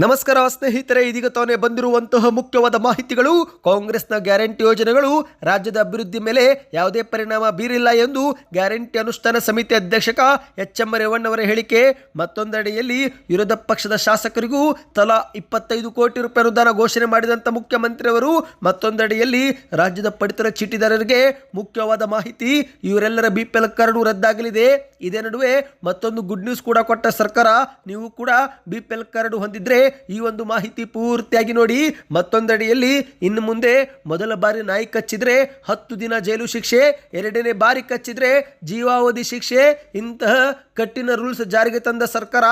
ನಮಸ್ಕಾರ ಸ್ನೇಹಿತರೆ, ಇದೀಗ ತಾನೇ ಬಂದಿರುವಂತಹ ಮುಖ್ಯವಾದ ಮಾಹಿತಿಗಳು. ಕಾಂಗ್ರೆಸ್ನ ಗ್ಯಾರಂಟಿ ಯೋಜನೆಗಳು ರಾಜ್ಯದ ಅಭಿವೃದ್ಧಿ ಮೇಲೆ ಯಾವುದೇ ಪರಿಣಾಮ ಬೀರಿಲ್ಲ ಎಂದು ಗ್ಯಾರಂಟಿ ಅನುಷ್ಠಾನ ಸಮಿತಿ ಅಧ್ಯಕ್ಷಕ ಎಚ್ ಎಂ ರೇವಣ್ಣವರ ಹೇಳಿಕೆ. ಮತ್ತೊಂದೆಡೆಯಲ್ಲಿ ವಿರೋಧ ಪಕ್ಷದ ಶಾಸಕರಿಗೂ ತಲಾ ಇಪ್ಪತ್ತೈದು ಕೋಟಿ ರೂಪಾಯಿ ಅನುದಾನ ಘೋಷಣೆ ಮಾಡಿದಂಥ ಮುಖ್ಯಮಂತ್ರಿಯವರು ಮತ್ತೊಂದೆಡೆಯಲ್ಲಿ ರಾಜ್ಯದ ಪಡಿತರ ಚೀಟಿದಾರರಿಗೆ ಮುಖ್ಯವಾದ ಮಾಹಿತಿ ಇವರೆಲ್ಲರ ಬಿ ಪಿ ಕಾರ್ಡು ರದ್ದಾಗಲಿದೆ. ಇದೇ ನಡುವೆ ಮತ್ತೊಂದು ಗುಡ್ ನ್ಯೂಸ್ ಕೂಡ ಕೊಟ್ಟ ಸರ್ಕಾರ. ನೀವು ಕೂಡ ಬಿ ಪಿ ಎಲ್ ಕಾರ್ಡು ಹೊಂದಿದ್ರೆ ಈ ಒಂದು ಮಾಹಿತಿ ಪೂರ್ತಿಯಾಗಿ ನೋಡಿ ಮತ್ತೊಂದಡಿಯಲ್ಲಿ ಇನ್ನು ಮುಂದೆ ಮೊದಲ ಬಾರಿ ನಾಯಿ ಕಚ್ಚಿದ್ರೆ ಹತ್ತು ದಿನ ಜೈಲು ಶಿಕ್ಷೆ, ಎರಡನೇ ಬಾರಿ ಕಚ್ಚಿದ್ರೆ ಜೀವಾವಧಿ ಶಿಕ್ಷೆ, ಇಂತಹ ಕಟ್ಟಿನ ರೂಲ್ಸ್ ಜಾರಿಗೆ ತಂದ ಸರ್ಕಾರ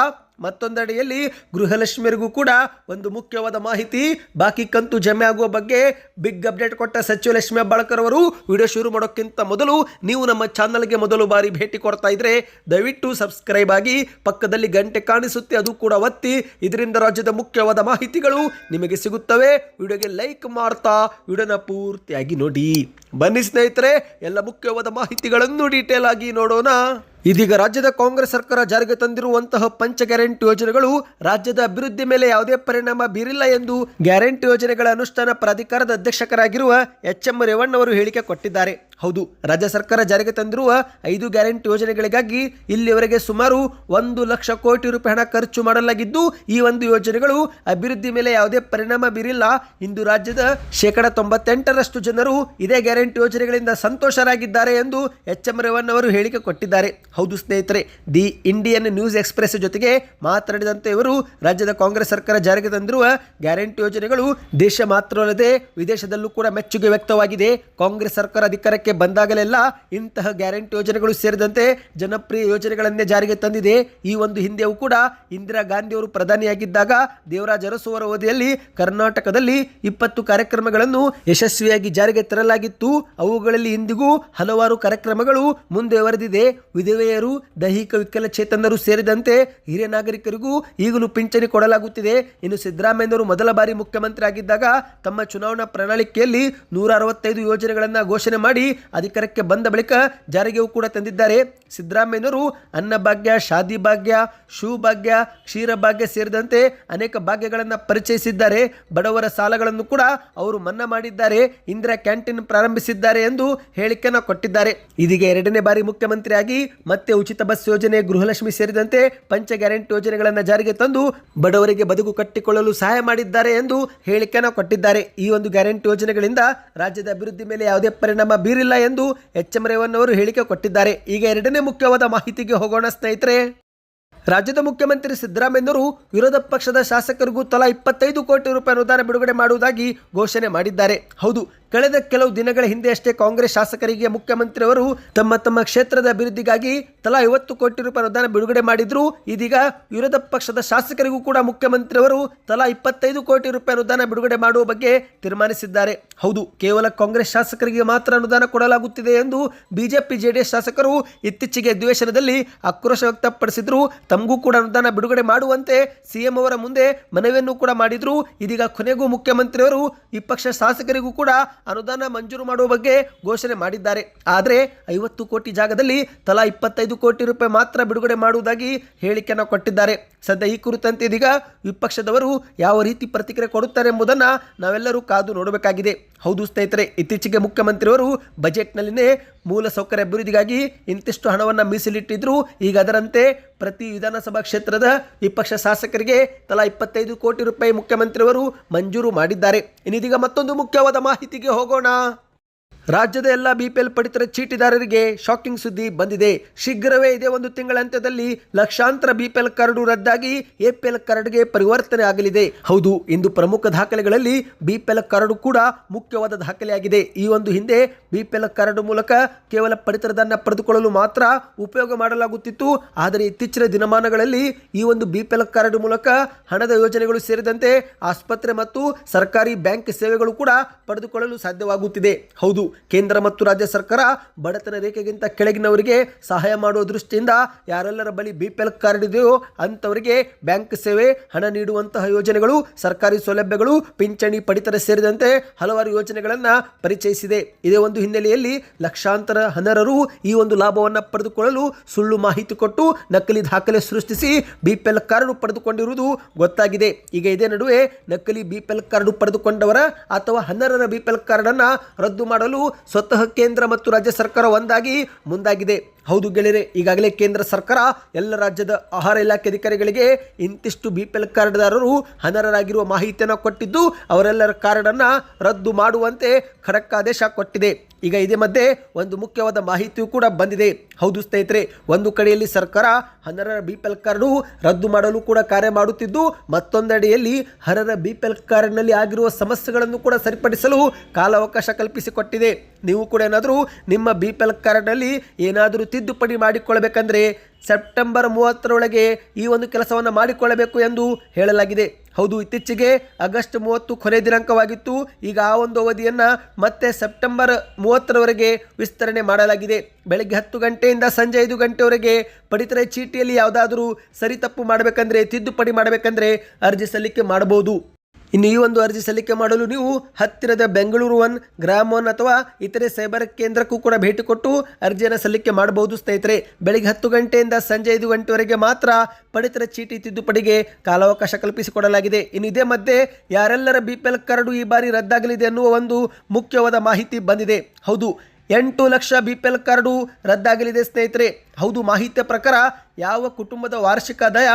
ಮತ್ತೊಂದೆಡೆಯಲ್ಲಿ ಗೃಹಲಕ್ಷ್ಮಿಯರಿಗೂ ಕೂಡ ಒಂದು ಮುಖ್ಯವಾದ ಮಾಹಿತಿ. ಬಾಕಿ ಕಂತು ಜಮೆ ಆಗುವ ಬಗ್ಗೆ ಬಿಗ್ ಅಪ್ಡೇಟ್ ಕೊಟ್ಟ ಸಚಿವ ಲಕ್ಷ್ಮಿ ಹೆಬ್ಬಾಳ್ಕರ್ ಅವರು ವಿಡಿಯೋ ಶುರು ಮಾಡೋಕ್ಕಿಂತ ಮೊದಲು ನೀವು ನಮ್ಮ ಚಾನಲ್ಗೆ ಮೊದಲು ಬಾರಿ ಭೇಟಿ ಕೊಡ್ತಾ ಇದ್ರೆ ದಯವಿಟ್ಟು ಸಬ್ಸ್ಕ್ರೈಬ್ ಆಗಿ ಪಕ್ಕದಲ್ಲಿ ಗಂಟೆ ಕಾಣಿಸುತ್ತೆ, ಅದು ಕೂಡ ಒತ್ತಿ. ಇದರಿಂದ ರಾಜ್ಯದ ಮುಖ್ಯವಾದ ಮಾಹಿತಿಗಳು ನಿಮಗೆ ಸಿಗುತ್ತವೆ. ವಿಡಿಯೋಗೆ ಲೈಕ್ ಮಾಡ್ತಾ ವಿಡಿಯೋನ ಪೂರ್ತಿಯಾಗಿ ನೋಡಿ. ಬನ್ನಿ ಸ್ನೇಹಿತರೆ, ಎಲ್ಲ ಮುಖ್ಯವಾದ ಮಾಹಿತಿಗಳನ್ನು ಡೀಟೇಲ್ ಆಗಿ ನೋಡೋಣ. ಇದೀಗ ರಾಜ್ಯದ ಕಾಂಗ್ರೆಸ್ ಸರ್ಕಾರ ಜಾರಿಗೆ ತಂದಿರುವಂತಹ ಪಂಚ ಗ್ಯಾರಂಟಿ ಯೋಜನೆಗಳು ರಾಜ್ಯದ ಅಭಿವೃದ್ಧಿ ಮೇಲೆ ಯಾವುದೇ ಪರಿಣಾಮ ಬೀರಿಲ್ಲ ಎಂದು ಗ್ಯಾರಂಟಿ ಯೋಜನೆಗಳ ಅನುಷ್ಠಾನ ಪ್ರಾಧಿಕಾರದ ಅಧ್ಯಕ್ಷಕರಾಗಿರುವ ಎಚ್ ಎಂ ರೇವಣ್ಣವರು ಹೇಳಿಕೆ ಕೊಟ್ಟಿದ್ದಾರೆ. ಹೌದು, ರಾಜ್ಯ ಸರ್ಕಾರ ಜಾರಿಗೆ ತಂದಿರುವ ಐದು ಗ್ಯಾರಂಟಿ ಯೋಜನೆಗಳಿಗಾಗಿ ಇಲ್ಲಿವರೆಗೆ ಸುಮಾರು ಒಂದು ಲಕ್ಷ ಕೋಟಿ ರೂಪಾಯಿ ಹಣ ಖರ್ಚು ಮಾಡಲಾಗಿದ್ದು, ಈ ಒಂದು ಯೋಜನೆಗಳು ಅಭಿವೃದ್ಧಿ ಮೇಲೆ ಯಾವುದೇ ಪರಿಣಾಮ ಬೀರಿಲ್ಲ. ಇಂದು ರಾಜ್ಯದ ಶೇಕಡ ತೊಂಬತ್ತೆಂಟರಷ್ಟು ಜನರು ಇದೇ ಗ್ಯಾರಂಟಿ ಯೋಜನೆಗಳಿಂದ ಸಂತೋಷರಾಗಿದ್ದಾರೆ ಎಂದು ಎಚ್ ಎಂ ರೇವಣ್ಣ ಅವರು ಹೇಳಿಕೆ ಕೊಟ್ಟಿದ್ದಾರೆ. ಹೌದು ಸ್ನೇಹಿತರೆ, ದಿ ಇಂಡಿಯನ್ ನ್ಯೂಸ್ ಎಕ್ಸ್ಪ್ರೆಸ್ ಜೊತೆಗೆ ಮಾತನಾಡಿದಂತೆ ಇವರು ರಾಜ್ಯದ ಕಾಂಗ್ರೆಸ್ ಸರ್ಕಾರ ಜಾರಿಗೆ ತಂದಿರುವ ಗ್ಯಾರಂಟಿ ಯೋಜನೆಗಳು ದೇಶ ಮಾತ್ರವಲ್ಲದೆ ವಿದೇಶದಲ್ಲೂ ಕೂಡ ಮೆಚ್ಚುಗೆ ವ್ಯಕ್ತವಾಗಿದೆ. ಕಾಂಗ್ರೆಸ್ ಸರ್ಕಾರ ಅಧಿಕಾರಕ್ಕೆ ಬಂದಾಗಲೆಲ್ಲ ಇಂತಹ ಗ್ಯಾರಂಟಿ ಯೋಜನೆಗಳು ಸೇರಿದಂತೆ ಜನಪ್ರಿಯ ಯೋಜನೆಗಳನ್ನೇ ಜಾರಿಗೆ ತಂದಿದೆ. ಈ ಒಂದು ಹಿಂದೆಯೂ ಕೂಡ ಇಂದಿರಾ ಗಾಂಧಿ ಅವರು ಪ್ರಧಾನಿಯಾಗಿದ್ದಾಗ ದೇವರಾಜ ಅರಸು ಅವರ ಅವಧಿಯಲ್ಲಿ ಕರ್ನಾಟಕದಲ್ಲಿ ಇಪ್ಪತ್ತು ಕಾರ್ಯಕ್ರಮಗಳನ್ನು ಯಶಸ್ವಿಯಾಗಿ ಜಾರಿಗೆ ತರಲಾಗಿತ್ತು. ಅವುಗಳಲ್ಲಿ ಇಂದಿಗೂ ಹಲವಾರು ಕಾರ್ಯಕ್ರಮಗಳು ಮುಂದುವರೆದಿದೆ. ವಿಧವೆಯರು, ದೈಹಿಕ ವಿಕಲಚೇತನರು ಸೇರಿದಂತೆ ಹಿರಿಯ ನಾಗರಿಕರಿಗೂ ಈಗಲೂ ಪಿಂಚಣಿ ಕೊಡಲಾಗುತ್ತಿದೆ. ಇನ್ನು ಸಿದ್ದರಾಮಯ್ಯನವರು ಮೊದಲ ಬಾರಿ ಮುಖ್ಯಮಂತ್ರಿ ಆಗಿದ್ದಾಗ ತಮ್ಮ ಚುನಾವಣಾ ಪ್ರಣಾಳಿಕೆಯಲ್ಲಿ ನೂರ ಅರವತ್ತೈದು ಯೋಜನೆಗಳನ್ನು ಘೋಷಣೆ ಮಾಡಿ ಅಧಿಕಾರಕ್ಕೆ ಬಂದ ಬಳಿಕ ಜಾರಿಗೆಯೂ ಕೂಡ ತಂದಿದ್ದಾರೆ. ಸಿದ್ದರಾಮಯ್ಯನವರು ಅನ್ನಭಾಗ್ಯ ಶಾದಿ ಭಾಗ್ಯ, ಶೂ ಭಾಗ್ಯ, ಕ್ಷೀರ ಭಾಗ್ಯ ಸೇರಿದಂತೆ ಅನೇಕ ಭಾಗ್ಯಗಳನ್ನು ಪರಿಚಯಿಸಿದ್ದಾರೆ. ಬಡವರ ಸಾಲಗಳನ್ನು ಕೂಡ ಅವರು ಮನ್ನಾ ಮಾಡಿದ್ದಾರೆ. ಇಂದಿರಾ ಕ್ಯಾಂಟೀನ್ ಪ್ರಾರಂಭಿಸಿದ್ದಾರೆ ಎಂದು ಹೇಳಿಕೆಯನ್ನು ಕೊಟ್ಟಿದ್ದಾರೆ. ಇದೀಗ ಎರಡನೇ ಬಾರಿ ಮುಖ್ಯಮಂತ್ರಿಯಾಗಿ ಮತ್ತೆ ಉಚಿತ ಬಸ್ ಯೋಜನೆ, ಗೃಹಲಕ್ಷ್ಮಿ ಸೇರಿದಂತೆ ಪಂಚ ಗ್ಯಾರಂಟಿ ಯೋಜನೆಗಳನ್ನು ಜಾರಿಗೆ ತಂದು ಬಡವರಿಗೆ ಬದುಕು ಕಟ್ಟಿಕೊಳ್ಳಲು ಸಹಾಯ ಮಾಡಿದ್ದಾರೆ ಎಂದು ಹೇಳಿಕೆಯನ್ನು ಕೊಟ್ಟಿದ್ದಾರೆ. ಈ ಒಂದು ಗ್ಯಾರಂಟಿ ಯೋಜನೆಗಳಿಂದ ರಾಜ್ಯದ ಅಭಿವೃದ್ಧಿ ಮೇಲೆ ಯಾವುದೇ ಪರಿಣಾಮ ಬೀರಿಲ್ಲ. ಎಂದು ಎಚ್ ಎಂ ರೇವಣ್ಣ ಅವರು ಹೇಳಿಕೆ ಕೊಟ್ಟಿದ್ದಾರೆ. ಈಗ ಎರಡನೇ ಮುಖ್ಯವಾದ ಮಾಹಿತಿಗೆ ಹೋಗೋಣ ಸ್ನೇಹಿತರೆ. ರಾಜ್ಯದ ಮುಖ್ಯಮಂತ್ರಿ ಸಿದ್ದರಾಮಯ್ಯವರು ವಿರೋಧ ಪಕ್ಷದ ಶಾಸಕರಿಗೂ ತಲಾ ಇಪ್ಪತ್ತೈದು ಕೋಟಿ ರೂಪಾಯಿ ಅನುದಾನ ಬಿಡುಗಡೆ ಮಾಡುವುದಾಗಿ ಘೋಷಣೆ ಮಾಡಿದ್ದಾರೆ. ಹೌದು ಕಳೆದ ಕೆಲವು ದಿನಗಳ ಹಿಂದೆಯಷ್ಟೇ ಕಾಂಗ್ರೆಸ್ ಶಾಸಕರಿಗೆ ಮುಖ್ಯಮಂತ್ರಿಯವರು ತಮ್ಮ ತಮ್ಮ ಕ್ಷೇತ್ರದ ಅಭಿವೃದ್ಧಿಗಾಗಿ ತಲಾ ಐವತ್ತು ಕೋಟಿ ರೂಪಾಯಿ ಅನುದಾನ ಬಿಡುಗಡೆ ಮಾಡಿದ್ರು. ಇದೀಗ ವಿರೋಧ ಪಕ್ಷದ ಶಾಸಕರಿಗೂ ಕೂಡ ಮುಖ್ಯಮಂತ್ರಿಯವರು ತಲಾ ಇಪ್ಪತ್ತೈದು ಕೋಟಿ ರೂಪಾಯಿ ಅನುದಾನ ಬಿಡುಗಡೆ ಮಾಡುವ ಬಗ್ಗೆ ತೀರ್ಮಾನಿಸಿದ್ದಾರೆ. ಹೌದು, ಕೇವಲ ಕಾಂಗ್ರೆಸ್ ಶಾಸಕರಿಗೆ ಮಾತ್ರ ಅನುದಾನ ಕೊಡಲಾಗುತ್ತಿದೆ ಎಂದು ಬಿಜೆಪಿ ಜೆಡಿಎಸ್ ಶಾಸಕರು ಇತ್ತೀಚೆಗೆ ಅಧಿವೇಶನದಲ್ಲಿ ಆಕ್ರೋಶ ವ್ಯಕ್ತಪಡಿಸಿದ್ರು. ತಮಗೂ ಕೂಡ ಅನುದಾನ ಬಿಡುಗಡೆ ಮಾಡುವಂತೆ ಸಿಎಂ ಅವರ ಮುಂದೆ ಮನವಿಯನ್ನು ಕೂಡ ಮಾಡಿದ್ರು. ಇದೀಗ ಕೊನೆಗೂ ಮುಖ್ಯಮಂತ್ರಿಯವರು ವಿಪಕ್ಷ ಶಾಸಕರಿಗೂ ಕೂಡ ಅನುದಾನ ಮಂಜೂರು ಮಾಡುವ ಬಗ್ಗೆ ಘೋಷಣೆ ಮಾಡಿದ್ದಾರೆ. ಆದರೆ ಐವತ್ತು ಕೋಟಿ ಜಾಗದಲ್ಲಿ ತಲಾ ಇಪ್ಪತ್ತೈದು ಕೋಟಿ ರೂಪಾಯಿ ಮಾತ್ರ ಬಿಡುಗಡೆ ಮಾಡುವುದಾಗಿ ಹೇಳಿಕೆಯನ್ನು ಕೊಟ್ಟಿದ್ದಾರೆ. ಸದ್ಯ ಈ ಕುರಿತಂತೆ ಇದೀಗ ವಿಪಕ್ಷದವರು ಯಾವ ರೀತಿ ಪ್ರತಿಕ್ರಿಯೆ ಕೊಡುತ್ತಾರೆ ಎಂಬುದನ್ನು ನಾವೆಲ್ಲರೂ ಕಾದು ನೋಡಬೇಕಾಗಿದೆ. ಹೌದು ಸ್ನೇಹಿತರೆ, ಇತ್ತೀಚೆಗೆ ಮುಖ್ಯಮಂತ್ರಿಯವರು ಬಜೆಟ್ನಲ್ಲಿನೇ ಮೂಲ ಸೌಕರ್ಯ ಅಭಿವೃದ್ಧಿಗಾಗಿ ಇಂತಿಷ್ಟು ಹಣವನ್ನು ಮೀಸಲಿಟ್ಟಿದ್ರು. ಈಗ ಅದರಂತೆ ಪ್ರತಿ ವಿಧಾನಸಭಾ ಕ್ಷೇತ್ರದ ವಿಪಕ್ಷ ಶಾಸಕರಿಗೆ ತಲಾ ಇಪ್ಪತ್ತೈದು ಕೋಟಿ ರೂಪಾಯಿ ಮುಖ್ಯಮಂತ್ರಿಯವರು ಮಂಜೂರು ಮಾಡಿದ್ದಾರೆ. ಇನ್ನಿದೀಗ ಮತ್ತೊಂದು ಮುಖ್ಯವಾದ ಮಾಹಿತಿಗೆ ಹೋಗೋಣ. ರಾಜ್ಯದ ಎಲ್ಲ ಬಿಪಿಎಲ್ ಪಡಿತರ ಚೀಟಿದಾರರಿಗೆ ಶಾಕಿಂಗ್ ಸುದ್ದಿ ಬಂದಿದೆ. ಶೀಘ್ರವೇ ಇದೇ ಒಂದು ತಿಂಗಳ ಅಂತ್ಯದಲ್ಲಿ ಲಕ್ಷಾಂತರ ಬಿಪಿಎಲ್ ಕಾರ್ಡು ರದ್ದಾಗಿ ಎಪಿಎಲ್ ಕಾರ್ಡ್ಗೆ ಪರಿವರ್ತನೆ ಆಗಲಿದೆ. ಹೌದು, ಇಂದು ಪ್ರಮುಖ ದಾಖಲೆಗಳಲ್ಲಿ ಬಿಪಿಎಲ್ ಕಾರ್ಡು ಕೂಡ ಮುಖ್ಯವಾದ ದಾಖಲೆಯಾಗಿದೆ. ಈ ಒಂದು ಹಿಂದೆ ಬಿಪಿಎಲ್ ಕಾರ್ಡ್ ಮೂಲಕ ಕೇವಲ ಪಡಿತರದನ್ನ ಪಡೆದುಕೊಳ್ಳಲು ಮಾತ್ರ ಉಪಯೋಗ ಮಾಡಲಾಗುತ್ತಿತ್ತು. ಆದರೆ ಇತ್ತೀಚಿನ ದಿನಮಾನಗಳಲ್ಲಿ ಈ ಒಂದು ಬಿಪಿಎಲ್ ಕಾರ್ಡ್ ಮೂಲಕ ಹಣದ ಯೋಜನೆಗಳು ಸೇರಿದಂತೆ ಆಸ್ಪತ್ರೆ ಮತ್ತು ಸರ್ಕಾರಿ ಬ್ಯಾಂಕ್ ಸೇವೆಗಳು ಕೂಡ ಪಡೆದುಕೊಳ್ಳಲು ಸಾಧ್ಯವಾಗುತ್ತಿದೆ. ಹೌದು ಕೇಂದ್ರ ಮತ್ತು ರಾಜ್ಯ ಸರ್ಕಾರ ಬಡತನ ರೇಖೆಗಿಂತ ಕೆಳಗಿನವರಿಗೆ ಸಹಾಯ ಮಾಡುವ ದೃಷ್ಟಿಯಿಂದ ಯಾರೆಲ್ಲರ ಬಳಿ ಬಿ ಪಿ ಎಲ್ ಕಾರ್ಡ್ ಇದೆಯೋ ಅಂಥವರಿಗೆ ಬ್ಯಾಂಕ್ ಸೇವೆ, ಹಣ ನೀಡುವಂತಹ ಯೋಜನೆಗಳು, ಸರ್ಕಾರಿ ಸೌಲಭ್ಯಗಳು, ಪಿಂಚಣಿ ಪಡಿತರ ಸೇರಿದಂತೆ ಹಲವಾರು ಯೋಜನೆಗಳನ್ನು ಪರಿಚಯಿಸಿದೆ. ಇದೇ ಒಂದು ಹಿನ್ನೆಲೆಯಲ್ಲಿ ಲಕ್ಷಾಂತರ ಹನರರು ಈ ಒಂದು ಲಾಭವನ್ನು ಪಡೆದುಕೊಳ್ಳಲು ಸುಳ್ಳು ಮಾಹಿತಿ ಕೊಟ್ಟು ನಕಲಿ ದಾಖಲೆ ಸೃಷ್ಟಿಸಿ ಬಿ ಪಿ ಎಲ್ ಕಾರ್ಡ್ ಪಡೆದುಕೊಂಡಿರುವುದು ಗೊತ್ತಾಗಿದೆ. ಈಗ ಇದೇ ನಡುವೆ ನಕಲಿ ಬಿ ಪಿ ಎಲ್ ಕಾರ್ಡ್ ಪಡೆದುಕೊಂಡವರ ಅಥವಾ ಹನರರ ಬಿ ಪಿ ಎಲ್ ಕಾರ್ಡನ್ನು ರದ್ದು ಮಾಡಲು ಸ್ವತಃ ಕೇಂದ್ರ ಮತ್ತು ರಾಜ್ಯ ಸರ್ಕಾರ ಒಂದಾಗಿ ಮುಂದಾಗಿದೆ. ಹೌದು ಗೆಳೆಯರೆ, ಈಗಾಗಲೇ ಕೇಂದ್ರ ಸರ್ಕಾರ ಎಲ್ಲ ರಾಜ್ಯದ ಆಹಾರ ಇಲಾಖೆ ಅಧಿಕಾರಿಗಳಿಗೆ ಇಂತಿಷ್ಟು ಬಿ ಪಿ ಎಲ್ ಕಾರ್ಡ್ದಾರರು ಅನರ್ಹರಾಗಿರುವ ಮಾಹಿತಿಯನ್ನು ಕೊಟ್ಟಿದ್ದು, ಅವರೆಲ್ಲರ ಕಾರ್ಡನ್ನು ರದ್ದು ಮಾಡುವಂತೆ ಖಡಕ್ ಆದೇಶ ಕೊಟ್ಟಿದೆ. ಈಗ ಇದೇ ಮಧ್ಯೆ ಒಂದು ಮುಖ್ಯವಾದ ಮಾಹಿತಿಯೂ ಕೂಡ ಬಂದಿದೆ. ಹೌದು ಸ್ನೇಹಿತರೆ, ಒಂದು ಕಡೆಯಲ್ಲಿ ಸರ್ಕಾರ ಹನರರ ಬಿ ಪಿ ಎಲ್ ಕಾರ್ಡು ರದ್ದು ಮಾಡಲು ಕೂಡ ಕಾರ್ಯ ಮಾಡುತ್ತಿದ್ದು, ಮತ್ತೊಂದೆಡೆಯಲ್ಲಿ ಅರ್ಹರ ಬಿ ಪಿ ಎಲ್ ಕಾರ್ಡ್ನಲ್ಲಿ ಆಗಿರುವ ಸಮಸ್ಯೆಗಳನ್ನು ಕೂಡ ಸರಿಪಡಿಸಲು ಕಾಲಾವಕಾಶ ಕಲ್ಪಿಸಿಕೊಟ್ಟಿದೆ. ನೀವು ಕೂಡ ಏನಾದರೂ ನಿಮ್ಮ ಬಿ ಪಿ ಎಲ್ ಕಾರ್ಡಲ್ಲಿ ಏನಾದರೂ ತಿದ್ದುಪಡಿ ಮಾಡಿಕೊಳ್ಳಬೇಕಂದ್ರೆ ಸೆಪ್ಟೆಂಬರ್ ಮೂವತ್ತರೊಳಗೆ ಈ ಒಂದು ಕೆಲಸವನ್ನು ಮಾಡಿಕೊಳ್ಳಬೇಕು ಎಂದು ಹೇಳಲಾಗಿದೆ. ಹೌದು, ಇತ್ತೀಚೆಗೆ ಆಗಸ್ಟ್ ಮೂವತ್ತು ಕೊನೆ ದಿನಾಂಕವಾಗಿತ್ತು. ಈಗ ಆ ಒಂದು ಅವಧಿಯನ್ನು ಮತ್ತೆ ಸೆಪ್ಟೆಂಬರ್ ಮೂವತ್ತರವರೆಗೆ ವಿಸ್ತರಣೆ ಮಾಡಲಾಗಿದೆ. ಬೆಳಗ್ಗೆ ಹತ್ತು ಗಂಟೆಯಿಂದ ಸಂಜೆ ಐದು ಗಂಟೆವರೆಗೆ ಪಡಿತರ ಚೀಟಿಯಲ್ಲಿ ಯಾವುದಾದರೂ ಸರಿ ತಪ್ಪು ಮಾಡಬೇಕಂದ್ರೆ, ತಿದ್ದುಪಡಿ ಮಾಡಬೇಕಂದ್ರೆ ಅರ್ಜಿ ಸಲ್ಲಿಕೆ ಮಾಡಬಹುದು. ಇನ್ನು ಈ ಒಂದು ಅರ್ಜಿ ಸಲ್ಲಿಕೆ ಮಾಡಲು ನೀವು ಹತ್ತಿರದ ಬೆಂಗಳೂರು ಒನ್, ಗ್ರಾಮ್ ಒನ್ ಅಥವಾ ಇತರೆ ಸೈಬರ್ ಕೇಂದ್ರಕ್ಕೂ ಕೂಡ ಭೇಟಿ ಕೊಟ್ಟು ಅರ್ಜಿಯನ್ನು ಸಲ್ಲಿಕೆ ಮಾಡಬಹುದು. ಸ್ನೇಹಿತರೆ, ಬೆಳಿಗ್ಗೆ ಹತ್ತು ಗಂಟೆಯಿಂದ ಸಂಜೆ ಐದು ಗಂಟೆವರೆಗೆ ಮಾತ್ರ ಪಡಿತರ ಚೀಟಿ ತಿದ್ದುಪಡಿಗೆ ಕಾಲಾವಕಾಶ ಕಲ್ಪಿಸಿಕೊಡಲಾಗಿದೆ. ಇನ್ನು ಇದೇ ಮಧ್ಯೆ ಯಾರೆಲ್ಲರ ಬಿ ಪಿ ಎಲ್ ಕಾರ್ಡು ಈ ಬಾರಿ ರದ್ದಾಗಲಿದೆ ಅನ್ನುವ ಒಂದು ಮುಖ್ಯವಾದ ಮಾಹಿತಿ ಬಂದಿದೆ. ಹೌದು, ಎಂಟು lakh B P L card ರದ್ದಾಗಲಿದೆ ಸ್ನೇಹಿತರೆ. ಹೌದು, ಮಾಹಿತಿಯ ಪ್ರಕಾರ ಯಾವ ಕುಟುಂಬದ ವಾರ್ಷಿಕ ಆದಾಯ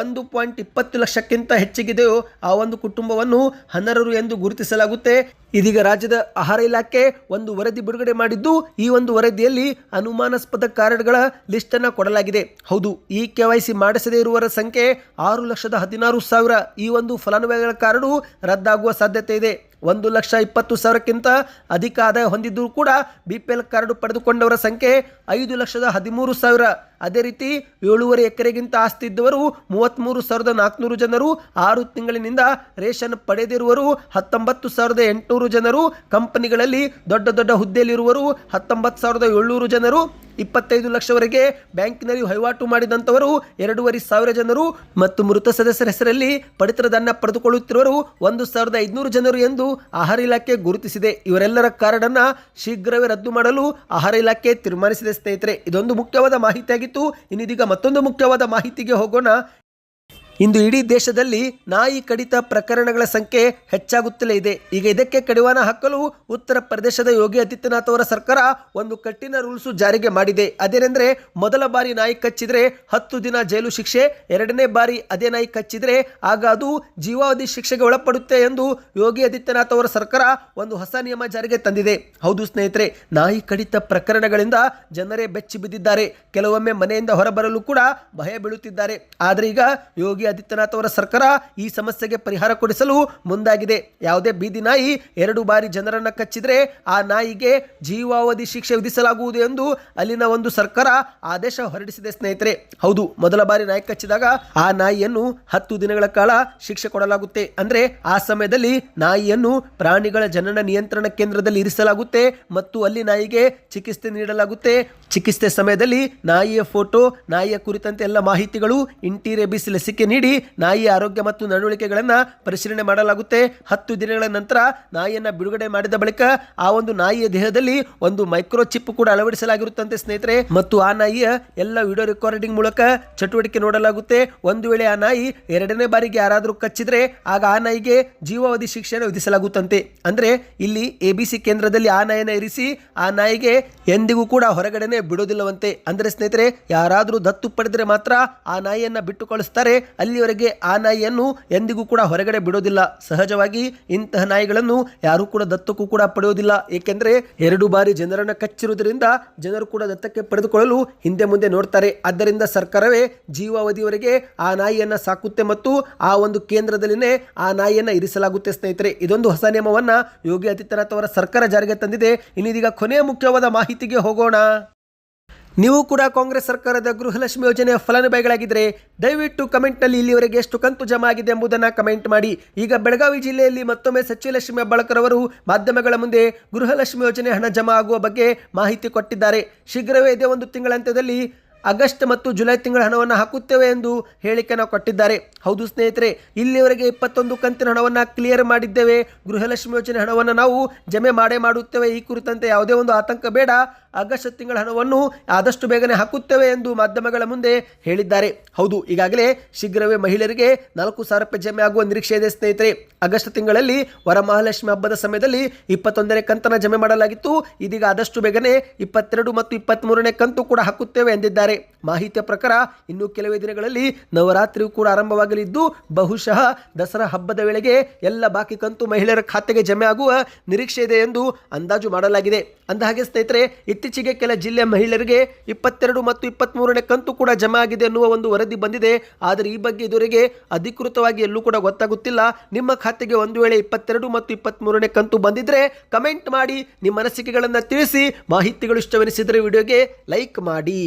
ಒಂದು ಪಾಯಿಂಟ್ ಇಪ್ಪತ್ತು ಲಕ್ಷಕ್ಕಿಂತ ಹೆಚ್ಚಿಗಿದೆಯೋ ಆ ಒಂದು ಕುಟುಂಬವನ್ನು ಅನರ್ಹರು ಎಂದು ಗುರುತಿಸಲಾಗುತ್ತೆ. ಇದೀಗ ರಾಜ್ಯದ ಆಹಾರ ಇಲಾಖೆ ಒಂದು ವರದಿ ಬಿಡುಗಡೆ ಮಾಡಿದ್ದು, ಈ ಒಂದು ವರದಿಯಲ್ಲಿ ಅನುಮಾನಾಸ್ಪದ ಕಾರ್ಡ್ಗಳ ಲಿಸ್ಟನ್ನು ಕೊಡಲಾಗಿದೆ. ಹೌದು, ಈ ಕೆ ವೈ ಸಿ ಮಾಡಿಸದೇ ಇರುವವರ ಸಂಖ್ಯೆ ಆರು ಲಕ್ಷದ ಹದಿನಾರು ಸಾವಿರ. ಈ ಒಂದು ಫಲಾನುಭವಿಗಳ ಕಾರ್ಡು ರದ್ದಾಗುವ ಸಾಧ್ಯತೆ ಇದೆ. ಒಂದು ಲಕ್ಷ ಇಪ್ಪತ್ತು ಸಾವಿರಕ್ಕಿಂತ ಅಧಿಕ ಆದಾಯ ಹೊಂದಿದ್ದರೂ ಕೂಡ ಬಿ ಪಿ ಎಲ್ ಕಾರ್ಡು ಪಡೆದುಕೊಂಡವರ ಸಂಖ್ಯೆ ಐದು ಲಕ್ಷದ ಹದಿಮೂರು ಸಾವಿರ. ಅದೇ ರೀತಿ ಏಳೂವರೆ ಎಕರೆಗಿಂತ ಆಸ್ತಿ ಇದ್ದವರು ಮೂವತ್ತ್ಮೂರು ಸಾವಿರದ ನಾಲ್ಕುನೂರು ಜನರು, ಆರು ತಿಂಗಳಿನಿಂದ ರೇಷನ್ ಪಡೆದಿರುವರು ಹತ್ತೊಂಬತ್ತು ಸಾವಿರದ ಎಂಟುನೂರು ಜನರು, ಕಂಪನಿಗಳಲ್ಲಿ ದೊಡ್ಡ ದೊಡ್ಡ ಹುದ್ದೆಯಲ್ಲಿರುವರು ಹತ್ತೊಂಬತ್ತು ಸಾವಿರದ ಏಳ್ನೂರು ಜನರು. ಇಪ್ಪತ್ತೈದು ಲಕ್ಷವರೆಗೆ ಬ್ಯಾಂಕಿನಲ್ಲಿ ವಹಿವಾಟು ಮಾಡಿದಂಥವರು ಎರಡೂವರೆ ಸಾವಿರ ಜನರು ಮತ್ತು ಮೃತ ಸದಸ್ಯರ ಹೆಸರಲ್ಲಿ ಪಡಿತರದನ್ನ ಪಡೆದುಕೊಳ್ಳುತ್ತಿರುವರು ಒಂದು ಸಾವಿರದ ಐದುನೂರು ಜನರು ಎಂದು ಆಹಾರ ಇಲಾಖೆ ಗುರುತಿಸಿದೆ. ಇವರೆಲ್ಲರ ಕಾರ್ಡನ್ನು ಶೀಘ್ರವೇ ರದ್ದು ಮಾಡಲು ಆಹಾರ ಇಲಾಖೆ ತೀರ್ಮಾನಿಸಿದೆ ಸ್ನೇಹಿತರೆ. ಇದೊಂದು ಮುಖ್ಯವಾದ ಮಾಹಿತಿಯಾಗಿತ್ತು. ಇನ್ನಿದೀಗ ಮತ್ತೊಂದು ಮುಖ್ಯವಾದ ಮಾಹಿತಿಗೆ ಹೋಗೋಣ. ಇಂದು ಇಡೀ ದೇಶದಲ್ಲಿ ನಾಯಿ ಕಡಿತ ಪ್ರಕರಣಗಳ ಸಂಖ್ಯೆ ಹೆಚ್ಚಾಗುತ್ತಲೇ ಇದೆ. ಈಗ ಇದಕ್ಕೆ ಕಡಿವಾಣ ಹಾಕಲು ಉತ್ತರ ಪ್ರದೇಶದ ಯೋಗಿ ಆದಿತ್ಯನಾಥ್ ಅವರ ಸರ್ಕಾರ ಒಂದು ಕಠಿಣ ರೂಲ್ಸು ಜಾರಿಗೆ ಮಾಡಿದೆ. ಅದೇನೆಂದರೆ, ಮೊದಲ ಬಾರಿ ನಾಯಿ ಕಚ್ಚಿದ್ರೆ ಹತ್ತು ದಿನ ಜೈಲು ಶಿಕ್ಷೆ, ಎರಡನೇ ಬಾರಿ ಅದೇ ನಾಯಿ ಕಚ್ಚಿದ್ರೆ ಆಗ ಅದು ಜೀವಾವಧಿ ಶಿಕ್ಷೆಗೆ ಒಳಪಡುತ್ತೆ ಎಂದು ಯೋಗಿ ಆದಿತ್ಯನಾಥ್ ಅವರ ಸರ್ಕಾರ ಒಂದು ಹೊಸ ನಿಯಮ ಜಾರಿಗೆ ತಂದಿದೆ. ಹೌದು ಸ್ನೇಹಿತರೆ, ನಾಯಿ ಕಡಿತ ಪ್ರಕರಣಗಳಿಂದ ಜನರೇ ಬೆಚ್ಚಿ ಬಿದ್ದಿದ್ದಾರೆ. ಕೆಲವೊಮ್ಮೆ ಮನೆಯಿಂದ ಹೊರಬರಲು ಕೂಡ ಭಯ ಬೀಳುತ್ತಿದ್ದಾರೆ. ಆದರೆ ಈಗ ಯೋಗಿ ಆದಿತ್ಯನಾಥ್ ಅವರ ಸರ್ಕಾರ ಈ ಸಮಸ್ಯೆಗೆ ಪರಿಹಾರ ಕೊಡಿಸಲು ಮುಂದಾಗಿದೆ. ಯಾವುದೇ ಬೀದಿ ನಾಯಿ ಎರಡು ಬಾರಿ ಜನರನ್ನು ಕಚ್ಚಿದ್ರೆ ಆ ನಾಯಿಗೆ ಜೀವಾವಧಿ ಶಿಕ್ಷೆ ವಿಧಿಸಲಾಗುವುದು ಎಂದು ಅಲ್ಲಿನ ಒಂದು ಸರ್ಕಾರ ಆದೇಶ ಹೊರಡಿಸಿದೆ ಸ್ನೇಹಿತರೆ. ಹೌದು, ಮೊದಲ ಬಾರಿ ನಾಯಿ ಕಚ್ಚಿದಾಗ ಆ ನಾಯಿಯನ್ನು ಹತ್ತು ದಿನಗಳ ಕಾಲ ಶಿಕ್ಷೆ ಕೊಡಲಾಗುತ್ತೆ. ಅಂದ್ರೆ ಆ ಸಮಯದಲ್ಲಿ ನಾಯಿಯನ್ನು ಪ್ರಾಣಿಗಳ ಜನನ ನಿಯಂತ್ರಣ ಕೇಂದ್ರದಲ್ಲಿ ಇರಿಸಲಾಗುತ್ತೆ ಮತ್ತು ಅಲ್ಲಿ ನಾಯಿಗೆ ಚಿಕಿತ್ಸೆ ನೀಡಲಾಗುತ್ತೆ. ಚಿಕಿತ್ಸೆ ಸಮಯದಲ್ಲಿ ನಾಯಿಯ ಫೋಟೋ, ನಾಯಿಯ ಕುರಿತಂತೆ ಎಲ್ಲ ಮಾಹಿತಿಗಳು ಇಂಟಿರೇಬಿಸ್ ಲಸಿಕೆ ನೀಡಿ ನಾಯಿಯ ಆರೋಗ್ಯ ಮತ್ತು ನಡವಳಿಕೆಗಳನ್ನು ಪರಿಶೀಲನೆ ಮಾಡಲಾಗುತ್ತೆ. ಹತ್ತು ದಿನಗಳ ನಂತರ ನಾಯಿಯನ್ನು ಬಿಡುಗಡೆ ಮಾಡಿದ ಬಳಿಕ ಆ ಒಂದು ನಾಯಿಯ ದೇಹದಲ್ಲಿ ಒಂದು ಮೈಕ್ರೋ ಚಿಪ್ ಕೂಡ ಅಳವಡಿಸಲಾಗಿರುತ್ತಂತೆ ಸ್ನೇಹಿತರೆ. ಮತ್ತು ಆ ನಾಯಿಯ ಎಲ್ಲ ವಿಡಿಯೋ ರೆಕಾರ್ಡಿಂಗ್ ಮೂಲಕ ಚಟುವಟಿಕೆ ನೋಡಲಾಗುತ್ತೆ. ಒಂದು ವೇಳೆ ಆ ನಾಯಿ ಎರಡನೇ ಬಾರಿಗೆ ಯಾರಾದರೂ ಕಚ್ಚಿದ್ರೆ ಆಗ ಆ ನಾಯಿಗೆ ಜೀವಾವಧಿ ಶಿಕ್ಷೆಯನ್ನು ವಿಧಿಸಲಾಗುತ್ತಂತೆ. ಅಂದ್ರೆ ಇಲ್ಲಿ ಎ ಕೇಂದ್ರದಲ್ಲಿ ಆ ನಾಯಿನ ಇರಿಸಿ ಆ ನಾಯಿಗೆ ಎಂದಿಗೂ ಕೂಡ ಹೊರಗಡೆನೆ ಬಿಡೋದಿಲ್ಲವಂತೆ. ಅಂದರೆ ಸ್ನೇಹಿತರೆ, ಯಾರಾದರೂ ದತ್ತು ಪಡೆದರೆ ಮಾತ್ರ ಆ ನಾಯಿಯನ್ನು ಬಿಟ್ಟು ಕಳಿಸ್ತಾರೆ ಅಲ್ಲಿವರೆಗೆ ಆ ನಾಯಿಯನ್ನು ಎಂದಿಗೂ ಕೂಡ ಹೊರಗಡೆ ಬಿಡೋದಿಲ್ಲ. ಸಹಜವಾಗಿ ಇಂತಹ ನಾಯಿಗಳನ್ನು ಯಾರೂ ಕೂಡ ದತ್ತಕ್ಕೂ ಕೂಡ ಪಡೆಯೋದಿಲ್ಲ. ಏಕೆಂದರೆ ಎರಡು ಬಾರಿ ಜನರನ್ನು ಕಚ್ಚಿರುವುದರಿಂದ ಜನರು ಕೂಡ ದತ್ತಕ್ಕೆ ಪಡೆದುಕೊಳ್ಳಲು ಹಿಂದೆ ಮುಂದೆ ನೋಡ್ತಾರೆ. ಆದ್ದರಿಂದ ಸರ್ಕಾರವೇ ಜೀವಾವಧಿಯವರೆಗೆ ಆ ನಾಯಿಯನ್ನು ಸಾಕುತ್ತೆ ಮತ್ತು ಆ ಒಂದು ಕೇಂದ್ರದಲ್ಲಿನೇ ಆ ನಾಯಿಯನ್ನು ಇರಿಸಲಾಗುತ್ತೆ ಸ್ನೇಹಿತರೆ. ಇದೊಂದು ಹೊಸ ನಿಯಮವನ್ನು ಯೋಗಿ ಆದಿತ್ಯನಾಥ್ ಅವರ ಸರ್ಕಾರ ಜಾರಿಗೆ ತಂದಿದೆ. ಇನ್ನಿದೀಗ ಕೊನೆಯ ಮುಖ್ಯವಾದ ಮಾಹಿತಿಗೆ ಹೋಗೋಣ. ನೀವು ಕೂಡ ಕಾಂಗ್ರೆಸ್ ಸರ್ಕಾರದ ಗೃಹಲಕ್ಷ್ಮಿ ಯೋಜನೆಯ ಫಲಾನುಭವಿಗಳಾಗಿದ್ದರೆ ದಯವಿಟ್ಟು ಕಮೆಂಟ್ನಲ್ಲಿ ಇಲ್ಲಿವರೆಗೆ ಎಷ್ಟು ಕಂತು ಜಮಾ ಆಗಿದೆ ಎಂಬುದನ್ನು ಕಮೆಂಟ್ ಮಾಡಿ. ಈಗ ಬೆಳಗಾವಿ ಜಿಲ್ಲೆಯಲ್ಲಿ ಮತ್ತೊಮ್ಮೆ ಹೆಬ್ಬಾಳ್ಕರ್ ಅವರು ಮಾಧ್ಯಮಗಳ ಮುಂದೆ ಗೃಹಲಕ್ಷ್ಮಿ ಯೋಜನೆ ಹಣ ಜಮಾ ಆಗುವ ಬಗ್ಗೆ ಮಾಹಿತಿ ಕೊಟ್ಟಿದ್ದಾರೆ. ಶೀಘ್ರವೇ ಇದೇ ಒಂದು ತಿಂಗಳಂತ್ಯದಲ್ಲಿ ಆಗಸ್ಟ್ ಮತ್ತು ಜುಲೈ ತಿಂಗಳ ಹಣವನ್ನು ಹಾಕುತ್ತೇವೆ ಎಂದು ಹೇಳಿಕೆಯನ್ನು ಕೊಟ್ಟಿದ್ದಾರೆ. ಹೌದು ಸ್ನೇಹಿತರೆ, ಇಲ್ಲಿವರೆಗೆ ಇಪ್ಪತ್ತೊಂದು ಕಂತಿನ ಹಣವನ್ನು ಕ್ಲಿಯರ್ ಮಾಡಿದ್ದೇವೆ. ಗೃಹಲಕ್ಷ್ಮಿ ಯೋಜನೆ ಹಣವನ್ನು ನಾವು ಜಮೆ ಮಾಡೇ ಮಾಡುತ್ತೇವೆ. ಈ ಕುರಿತಂತೆ ಯಾವುದೇ ಒಂದು ಆತಂಕ ಬೇಡ. ಆಗಸ್ಟ್ ತಿಂಗಳ ಹಣವನ್ನು ಆದಷ್ಟು ಬೇಗನೆ ಹಾಕುತ್ತೇವೆ ಎಂದು ಮಾಧ್ಯಮಗಳ ಮುಂದೆ ಹೇಳಿದ್ದಾರೆ. ಹೌದು, ಈಗಾಗಲೇ ಶೀಘ್ರವೇ ಮಹಿಳೆಯರಿಗೆ ನಾಲ್ಕು ಸಾವಿರ ರೂಪಾಯಿ ಜಮೆ ಆಗುವ ನಿರೀಕ್ಷೆ ಇದೆ ಸ್ನೇಹಿತರೆ. ಆಗಸ್ಟ್ ತಿಂಗಳಲ್ಲಿ ವರಮಹಾಲಕ್ಷ್ಮಿ ಹಬ್ಬದ ಸಮಯದಲ್ಲಿ ಇಪ್ಪತ್ತೊಂದನೇ ಕಂತನ ಜಮೆ ಮಾಡಲಾಗಿತ್ತು. ಇದೀಗ ಆದಷ್ಟು ಬೇಗನೆ ಇಪ್ಪತ್ತೆರಡು ಮತ್ತು ಇಪ್ಪತ್ತ್ಮೂರನೇ ಕಂತು ಕೂಡ ಹಾಕುತ್ತೇವೆ ಎಂದಿದ್ದಾರೆ. ಮಾಹಿತಿಯ ಪ್ರಕಾರ ಇನ್ನು ಕೆಲವೇ ದಿನಗಳಲ್ಲಿ ನವರಾತ್ರಿಯು ಕೂಡ ಆರಂಭವಾಗಲಿದ್ದು, ಬಹುಶಃ ದಸರಾ ಹಬ್ಬದ ವೇಳೆಗೆ ಎಲ್ಲ ಬಾಕಿ ಕಂತು ಮಹಿಳೆಯರ ಖಾತೆಗೆ ಜಮೆ ಆಗುವ ನಿರೀಕ್ಷೆ ಇದೆ ಎಂದು ಅಂದಾಜು ಮಾಡಲಾಗಿದೆ. ಅಂದಹಾಗೆ ಸ್ನೇಹಿತರೆ ಇತ್ತೀಚೆಗೆ ಕೆಲ ಜಿಲ್ಲೆ ಮಹಿಳೆಯರಿಗೆ ಇಪ್ಪತ್ತೆರಡು ಮತ್ತು ಇಪ್ಪತ್ತ್ಮೂರನೇ ಕಂತು ಕೂಡ ಜಮಾ ಆಗಿದೆ ಎನ್ನುವ ಒಂದು ವರದಿ ಬಂದಿದೆ. ಆದರೆ ಈ ಬಗ್ಗೆ ಇದುವರೆಗೆ ಅಧಿಕೃತವಾಗಿ ಎಲ್ಲೂ ಕೂಡ ಗೊತ್ತಾಗುತ್ತಿಲ್ಲ. ನಿಮ್ಮ ಖಾತೆಗೆ ಒಂದು ವೇಳೆ ಇಪ್ಪತ್ತೆರಡು ಮತ್ತು ಇಪ್ಪತ್ತ್ಮೂರನೇ ಕಂತು ಬಂದಿದ್ರೆ ಕಮೆಂಟ್ ಮಾಡಿ ನಿಮ್ಮ ಅನಿಸಿಕೆಗಳನ್ನು ತಿಳಿಸಿ. ಮಾಹಿತಿಗಳು ಇಷ್ಟವೆನಿಸಿದರೆ ವಿಡಿಯೋಗೆ ಲೈಕ್ ಮಾಡಿ.